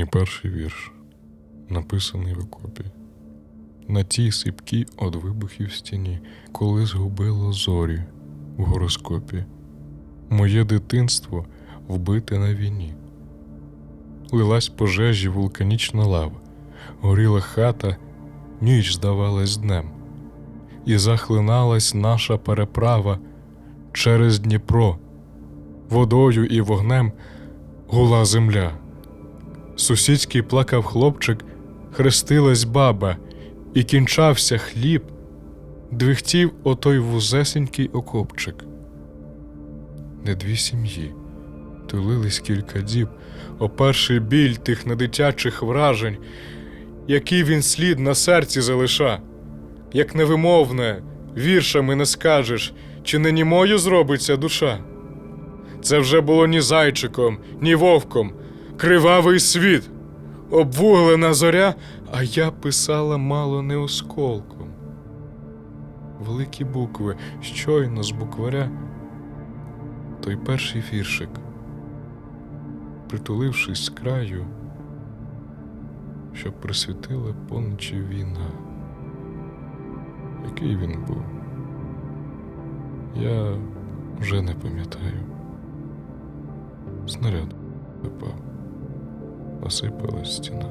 Мій перший вірш, написаний в окопі. На тій сипкій од вибухів стіні, коли згубило зорі в гороскопі. Моє дитинство вбите на війні. Лилась пожежі вулканічна лава, горіла хата, ніч здавалась днем, і захлиналась наша переправа через Дніпро, водою і вогнем гула земля. Сусідський плакав хлопчик, хрестилась баба, і кінчався хліб, двихтів отой вузесенький окопчик. Не дві сім'ї, тулились кілька діб, о перший біль тих недитячих вражень, який він слід на серці залиша, як невимовне, віршами не скажеш, чи не німою зробиться душа. Це вже було ні зайчиком, ні вовком, кривавий світ, обвуглена зоря, а я писала мало не осколком. Великі букви щойно з букваря, той перший віршик, притулившись з краю, щоб присвітила поночі війна. Який він був, я вже не пам'ятаю. Снаряд випав, осипалась стіна.